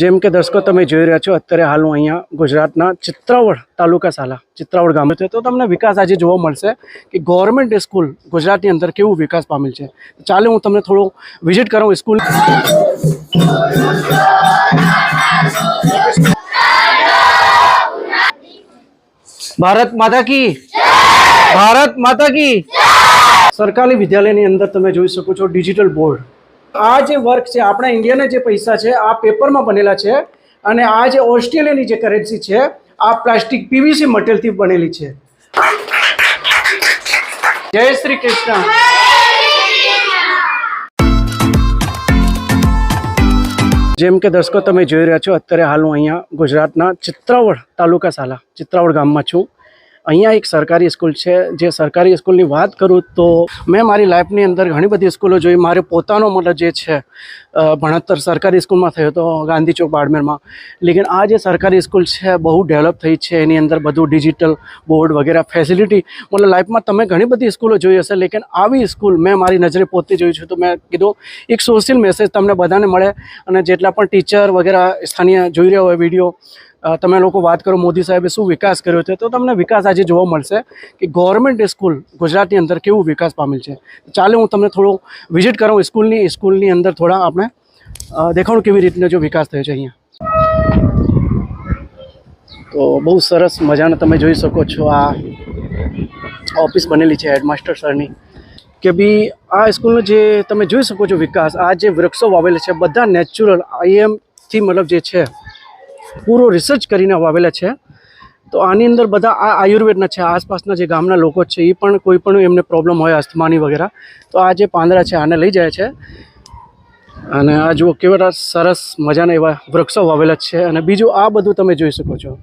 જેમ કે દર્શકો તમે જોઈ રહ્યા છો, અત્યારે હાલ હું અહીંયા ગુજરાતના ચિત્રાવડ તાલુકા સાલા ચિત્રાવડ ગામે છે. તો તમને વિકાસ આજે જોવા મળશે કે ગવર્મેન્ટ સ્કૂલ ગુજરાતની અંદર કેવું વિકાસ પામેલ છે. ચાલે હું તમને થોડું વિઝિટ કરાવું સ્કૂલ ભારત માતા કી. ભારત માતા કી. સરકારી વિદ્યાલયની અંદર તમે જોઈ શકો છો ડિજિટલ બોર્ડ આ જે વર્ક છે, આપણા ઇન્ડિયાના જે પૈસા છે, આ પેપરમાં બનેલા છે અને આ જે ઓસ્ટ્રેલિયાની જે કરન્સી છે, આ પ્લાસ્ટિક પીવીસી મટીરિયલથી બનેલી છે. જય શ્રી કૃષ્ણ. જેમ કે દર્શકો તમે જોઈ રહ્યા છો, અત્યારે હાલ હું અહીંયા ગુજરાતના ચિત્રાવડ તાલુકા સાલા ચિત્રાવડ ગામમાં છું. અહીંયા એક સરકારી સ્કૂલ છે. જે સરકારી સ્કૂલની વાત કરું તો મેં મારી લાઈફની અંદર ઘણી બધી સ્કૂલો જોઈ. મારે પોતાનો મતલબ જે છે ભણતર સરકારી સ્કૂલમાં થયો હતો, ગાંધી ચોક બાડમેરમાં. લેકિન આ જે સરકારી સ્કૂલ છે, બહુ ડેવલપ થઈ છે. એની અંદર બધું ડિજિટલ બોર્ડ વગેરે, ફેસિલિટી, મતલબ લાઈફમાં તમે ઘણી બધી સ્કૂલો જોઈ હશે. લેકિન આવી સ્કૂલ મેં મારી નજરે પોતે જોઈ છે. તો મેં કીધું, એક સોશિયલ મેસેજ તમને બધાને મળે અને જેટલા પણ ટીચર વગેરે સ્થાનીય જોઈ રહ્યા હોય, વીડિયો તમે લોકો વાત કરો, મોદી સાહેબે શું વિકાસ કર્યો છે, તો તમને વિકાસ આજે જોવા મળશે કે ગવર્મેન્ટ સ્કૂલ ગુજરાતની અંદર કેવું વિકાસ પામેલ છે. ચાલે હું તમને થોડું વિઝિટ કરાવું સ્કૂલની સ્કૂલની અંદર થોડા આપણે દેખાણું કેવી રીતનો જો વિકાસ થયો છે અહીંયા. તો બહુ સરસ મજાનો તમે જોઈ શકો છો, આ ઓફિસ બનેલી છે હેડમાસ્ટર સરની કે બી આ સ્કૂલનો જે તમે જોઈ શકો છો વિકાસ, આ જે વૃક્ષો વાવેલા છે, બધા નેચરલ આઈએમથી મતલબ જે છે પૂરો રિસર્ચ કરીને વાવેલા છે. તો આની અંદર બધા આ આયુર્વેદના છે, આસપાસના જે ગામના લોકો છે એ પણ કોઈ પણ એમને પ્રોબ્લેમ હોય, અસ્થમાની વગેરે, તો આ જે પાંદડા છે, આને લઈ જાય છે. અને આ જુઓ કેવા સરસ મજાના એવા વૃક્ષો વાવેલા છે. અને બીજું આ બધું તમે જોઈ શકો છો.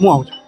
હું આવું છું.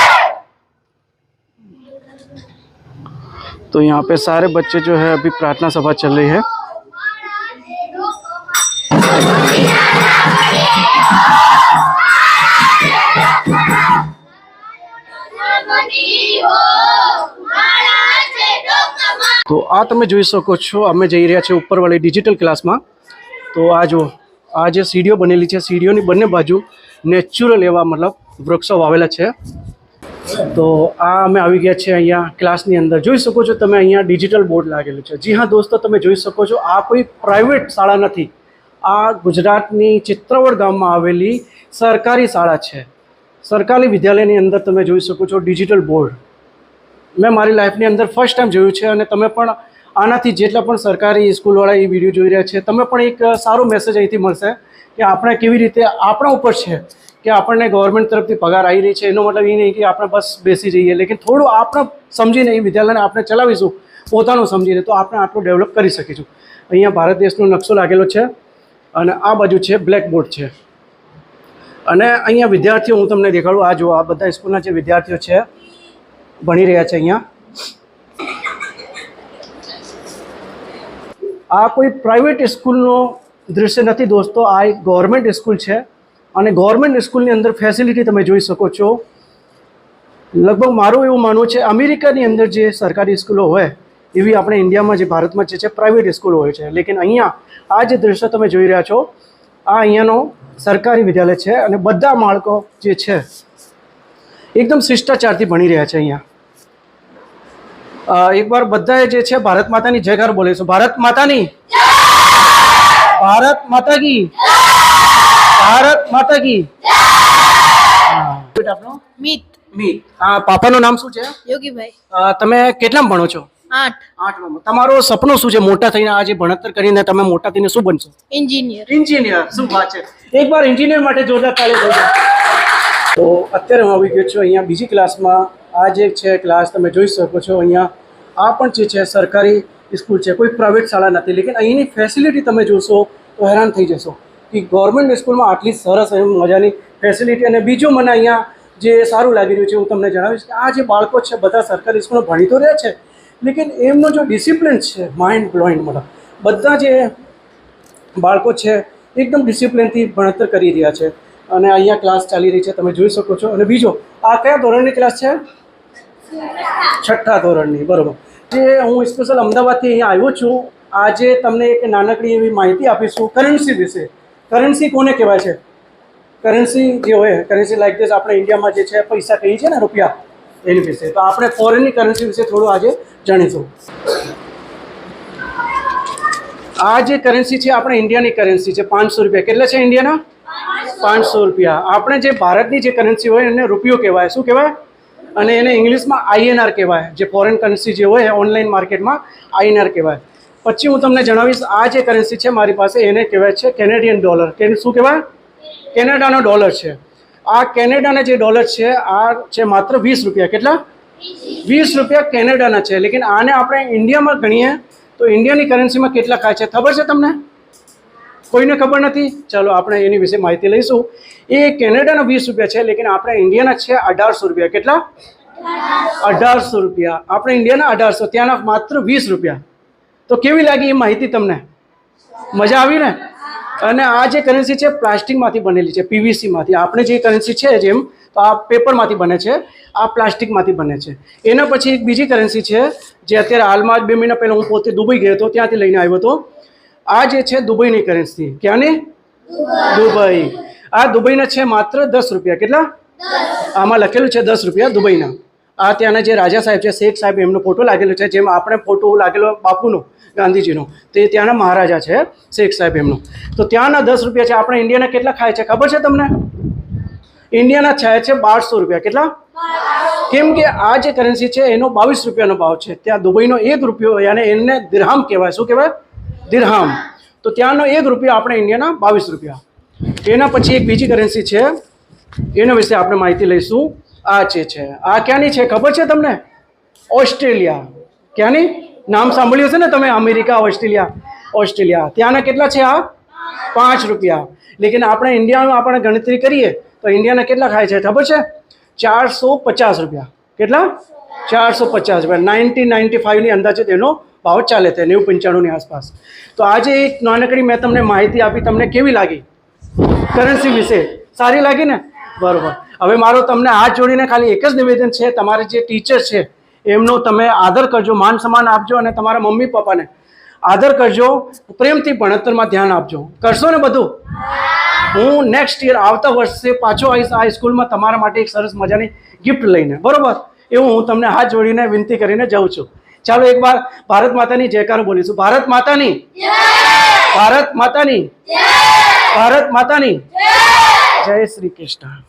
तो यहाँ पे सारे बच्चे जो है अभी प्रार्थना सभा चल रही है તો આ તમે જોઈ શકો છો અમે જઈ રહ્યા છીએ ઉપરવાળી ડિજિટલ ક્લાસમાં તો આ જો આ જે સીડીઓ બનેલી છે સીડીઓની બંને બાજુ નેચરલ એવા મતલબ વૃક્ષો વાવેલા છે તો આ અમે આવી ગયા છીએ અહીંયા ક્લાસની અંદર. જોઈ શકો છો તમે અહીંયા ડિજિટલ બોર્ડ લાગેલું છે. જી હા દોસ્તો, તમે જોઈ શકો છો, આ કોઈ પ્રાઇવેટ શાળા નથી. આ ગુજરાતની ચિત્રવડ ગામમાં આવેલી સરકારી શાળા છે. સરકારી વિદ્યાલયની અંદર તમે જોઈ શકો છો ડિજિટલ બોર્ડ. મેં મારી લાઈફની અંદર ફર્સ્ટ ટાઈમ જોયું છે અને તમે પણ આનાથી જેટલા પણ સરકારી સ્કૂલવાળા એ વીડિયો જોઈ રહ્યા છે, તમે પણ એક સારો મેસેજ અહીંથી મળશે કે આપણે કેવી રીતે આપણા ઉપર છે કે આપણને ગવર્મેન્ટ તરફથી પગાર આવી રહી છે. એનો મતલબ એ નહીં કે આપણે બસ બેસી જઈએ. લેકિન થોડું આપણે સમજીને એ વિદ્યાલયને આપણે ચલાવીશું. પોતાનું સમજીને તો આપણે આટલું ડેવલપ કરી શકીશું. અહીંયા ભારત દેશનો નકશો લાગેલો છે અને આ બાજુ છે બ્લેકબોર્ડ છે. અને અહીંયા વિદ્યાર્થીઓ હું તમને દેખાડું. આ જુઓ, આ બધા સ્કૂલના જે વિદ્યાર્થીઓ છે, ભણી રહ્યા છે અહીંયા. આ કોઈ પ્રાઇવેટ સ્કૂલનો દૃશ્ય નથી દોસ્તો. આ એક ગવર્મેન્ટ સ્કૂલ છે. અને ગવર્મેન્ટ સ્કૂલની અંદર ફેસિલિટી તમે જોઈ શકો છો. લગભગ મારું એવું માનવું છે, અમેરિકાની અંદર જે સરકારી સ્કૂલો હોય, એવી આપણે ઇન્ડિયામાં જે ભારતમાં જે છે પ્રાઇવેટ સ્કૂલો હોય છે. લેકિન અહીંયા આ જે દૃશ્ય તમે જોઈ રહ્યા છો, આ અહીંયાનો સરકારી વિદ્યાલય છે અને બધા બાળકો જે છે, એકદમ શિષ્ટાચારથી ભણી રહ્યા છે અહીંયા. એકવાર બધાએ જે છે, ભારત માતાની જયકાર બોલીશું ભારત માતાની! ભારત માતા કી! ભારત માતા કી આપનો મિત મી આ પાપાનું નામ શું છે? યોગીભાઈ. તમે કેટલામાં ભણો છો? આઠ. આઠમાં. તમારો સપનું શું છે? મોટા થઈને આજે ભણતર કરીને તમે મોટા થઈને શું બનશો? એન્જિનિયર એન્જિનિયર શું વાત છે? એકવાર એન્જિનિયર માટે જોરદાર તાળી તો અત્યારે હું આવી ગયો છું અહીંયા બીજી ક્લાસમાં આ જે છે ક્લાસ તમે જોઈ શકો છો અહીંયા. આ પણ જે છે સરકારી સ્કૂલ છે. કોઈ પ્રાઇવેટ શાળા નથી. લેકિન અહીંની ફેસિલિટી તમે જોશો તો હેરાન થઈ જશો. કે ગવર્મેન્ટ સ્કૂલમાં આટલી સરસ મજાની ફેસિલિટી અને બીજું મને અહીંયા જે સારું લાગી રહ્યું છે હું તમને જણાવીશ કે આ જે બાળકો છે બધા સરકારી સ્કૂલમાં ભણી તો રહ્યા છે, લેકિન એમનો જો ડિસિપ્લિન છે માઇન્ડ બ્લોઇન્ડ મતલબ, બધા જે બાળકો છે એકદમ ડિસિપ્લિનથી ભણતર કરી રહ્યા છે. અને અહીંયા ક્લાસ ચાલી રહી છે, તમે જોઈ શકો છો. અને બીજો, આ કયા ધોરણની ક્લાસ છે? છઠ્ઠા ધોરણની, બરાબર. જે હું સ્પેશિયલ અમદાવાદથી અહીંયા આવ્યો છું, આજે તમને એક નાનકડી એવી માહિતી આપીશું કરન્સી વિશે. કરન્સી કોને કહેવાય છે? કરન્સી જે હોય કરન્સી લાઈક ધીસ આપણે ઇન્ડિયામાં જે છે, પૈસા કહીએ છીએ ને, રૂપિયા, એની વિશે. તો આપણે ફોરેનની કરન્સી વિશે થોડું આજે જાણીશું. આ જે કરન્સી છે, આપણે ઇન્ડિયાની કરન્સી છે, પાંચસો રૂપિયા. કેટલા છે ઇન્ડિયાના પાંચસો રૂપિયા. આપણે જે ભારતની જે કરન્સી હોય, એને રૂપિયો કહેવાય. શું કહેવાય? અને એને ઇંગ્લિશમાં આઈએનઆર કહેવાય. જે ફોરેન કરન્સી જે હોય ઓનલાઈન માર્કેટમાં આઈએનઆર કહેવાય. પછી હું તમને જણાવીશ, આ જે કરન્સી છે મારી પાસે એને કહેવાય છે કેનેડિયન ડોલર કે શું કહેવાય? કેનેડાનો ડોલર છે. આ કેનેડાના જે ડોલર છે, આ છે માત્ર વીસ રૂપિયા. કેટલા? વીસ રૂપિયા કેનેડાના છે. લેકિન આને આપણે ઇન્ડિયામાં ગણીએ, તો ઇન્ડિયાની કરન્સીમાં કેટલા ખાય છે? ખબર છે તમને? કોઈને ખબર નથી? ચાલો આપણે એની વિશે માહિતી લઈશું. એ કેનેડાના વીસ રૂપિયા છે, લેકિન આપણે ઇન્ડિયાના છે અઢારસો રૂપિયા. કેટલા? અઢારસો રૂપિયા. આપણે ઇન્ડિયાના અઢારસો, ત્યાંના માત્ર વીસ રૂપિયા. તો કેવી લાગી એ માહિતી તમને? મજા આવી ને? અને આ જે કરન્સી છે પ્લાસ્ટિકમાંથી બનેલી છે પીવીસીમાંથી આપણે જે કરન્સી છે જેમ તો આ પેપરમાંથી બને છે આ પ્લાસ્ટિકમાંથી બને છે. એના પછી એક બીજી કરન્સી છે જે અત્યારે હાલમાં જ બે મહિના પહેલાં હું પોતે દુબઈ ગયો હતો ત્યાંથી લઈને આવ્યો હતો. આ જે છે દુબઈની કરન્સી ક્યાંની? દુબઈ. આ દુબઈના છે માત્ર દસ રૂપિયા. કેટલા? આમાં લખેલું છે દસ રૂપિયા દુબઈના. આ ત્યાંના જે રાજા સાહેબ છે શેખ સાહેબ, એમનો ફોટો લાગેલો છે, જેમ આપણે ફોટો લાગેલો બાપુનો, ગાંધીજીનો. તે ત્યાંના મહારાજા છે શેખ સાહેબ એમનો. તો ત્યાંના દસ રૂપિયા છે, આપણે ઇન્ડિયાના કેટલા ખાય છે, ખબર છે તમને? ઇન્ડિયાના થાય છે બારસો રૂપિયા. કેટલા? કેમ કે આ જે કરન્સી છે, એનો બાવીસ રૂપિયાનો ભાવ છે. ત્યાં દુબઈનો એક રૂપિયો, યાને એને દિરહામ કહેવાય. શું કહેવાય? દિરહામ તો ત્યાંનો એક રૂપિયો આપણે ઇન્ડિયાના બાવીસ રૂપિયા. એના પછી એક બીજી કરન્સી છે, એના વિશે આપણે માહિતી લઈશું. આ જે છે. આ ક્યાંની છે? ખબર છે તમને? ઓસ્ટ્રેલિયા. ક્યાંની? નામ સાંભળ્યું છે ને તમે? America, Australia. ઓસ્ટ્રેલિયા. ત્યાંના કેટલા છે આ? પાંચ રૂપિયા. લેકિન આપણે ઇન્ડિયામાં આપણે ગણતરી કરીએ, તો ઇન્ડિયાના કેટલા ખાય છે? ખબર છે? ચારસો પચાસ રૂપિયા. કેટલા? ચારસો પચાસ રૂપિયા. નાઇન્ટી નાઇન્ટી ફાઇવની અંદાજે તેનો ભાવ ચાલે છે, નેવું પંચાણુંની આસપાસ. તો આજે એક નાનકડી મેં તમને માહિતી આપી, તમને કેવી લાગી? કરન્સી વિશે. સારી લાગી ને? બરોબર. હવે મારો તમને હાથ જોડીને ખાલી એક જ નિવેદન છે તમારે જે ટીચર છે એમનો તમે આદર કરજો માન સન્માન આપજો અને તમારા મમ્મી પપ્પાને આદર કરજો પ્રેમથી ભણતરમાં ધ્યાન આપજો. કરશો ને બધું? હું નેક્સ્ટ યર આવતા વર્ષે પાછો આવીશ આ સ્કૂલમાં તમારા માટે એક સરસ મજાની ગિફ્ટ લઈને. બરોબર? એવું હું તમને હાથ જોડીને વિનંતી કરીને જાઉં છું. ચાલો એકવાર ભારત માતાની જયકારો બોલીશું. ભારત માતાની? ભારત માતાની? ભારત માતાની? જય શ્રી કૃષ્ણ.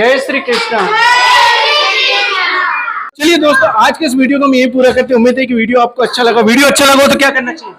जय श्री कृष्ण चलिए दोस्तों आज के इस वीडियो को हम यही पूरा करते हैं उम्मीद है कि वीडियो आपको अच्छा लगा वीडियो अच्छा लगा हो तो क्या करना चाहिए